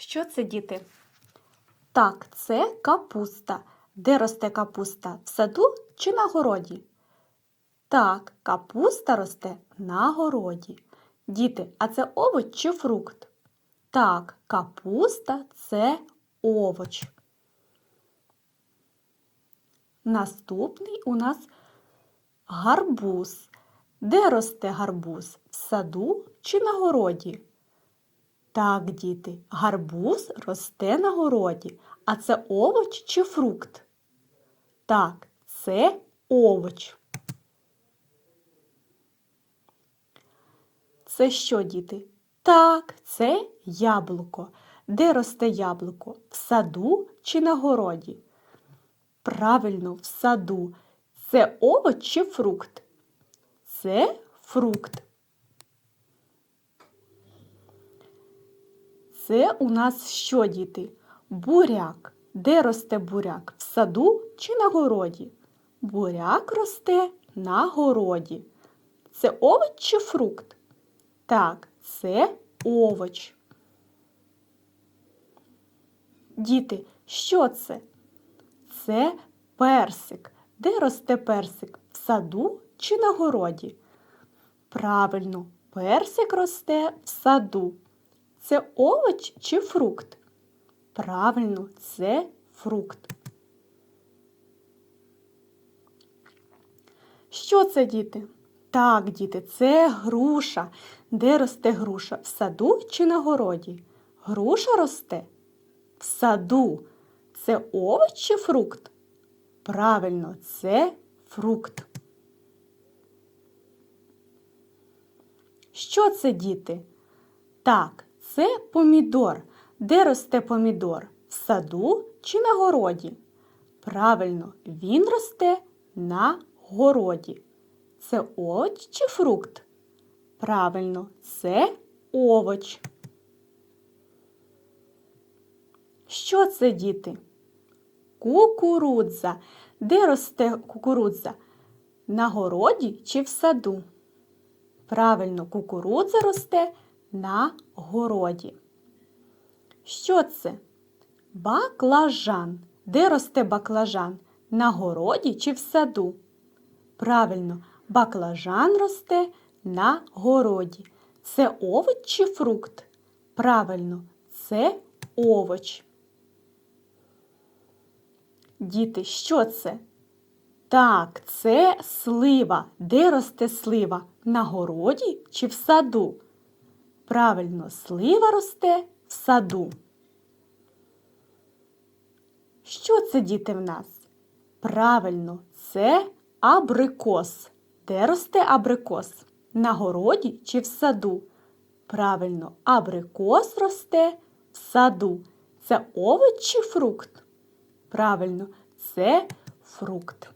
Що це, діти? Так, це капуста. Де росте капуста? В саду чи на городі? Так, капуста росте на городі. Діти, а це овоч чи фрукт? Так, капуста це овоч. Наступний у нас гарбуз. Де росте гарбуз? В саду чи на городі? Так, діти, гарбуз росте на городі. А це овоч чи фрукт? Так, це овоч. Це що, діти? Так, це яблуко. Де росте яблуко? В саду чи на городі? Правильно, в саду. Це овоч чи фрукт? Це фрукт. Це у нас що, діти? Буряк. Де росте буряк? В саду чи на городі? Буряк росте на городі. Це овоч чи фрукт? Так, це овоч. Діти, що це? Це персик. Де росте персик? В саду чи на городі? Правильно, персик росте в саду. Це овоч чи фрукт? Правильно, це фрукт. Що це, діти? Так, діти, це груша. Де росте груша? В саду чи на городі? Груша росте в саду. Це овоч чи фрукт? Правильно, це фрукт. Що це, діти? Так, це помідор. Де росте помідор? В саду чи на городі? Правильно, він росте на городі. Це овоч чи фрукт? Правильно, це овоч. Що це, діти? Кукурудза. Де росте кукурудза? На городі чи в саду? Правильно, кукурудза росте на городі. Що це? Баклажан. Де росте баклажан? На городі чи в саду? Правильно, баклажан росте на городі. Це овоч чи фрукт? Правильно, це овоч. Діти, що це? Так, це слива. Де росте слива? На городі чи в саду? Правильно, слива росте в саду. Що це, діти, в нас? Правильно, це абрикос. Де росте абрикос? На городі чи в саду? Правильно, абрикос росте в саду. Це овоч чи фрукт? Правильно, це фрукт.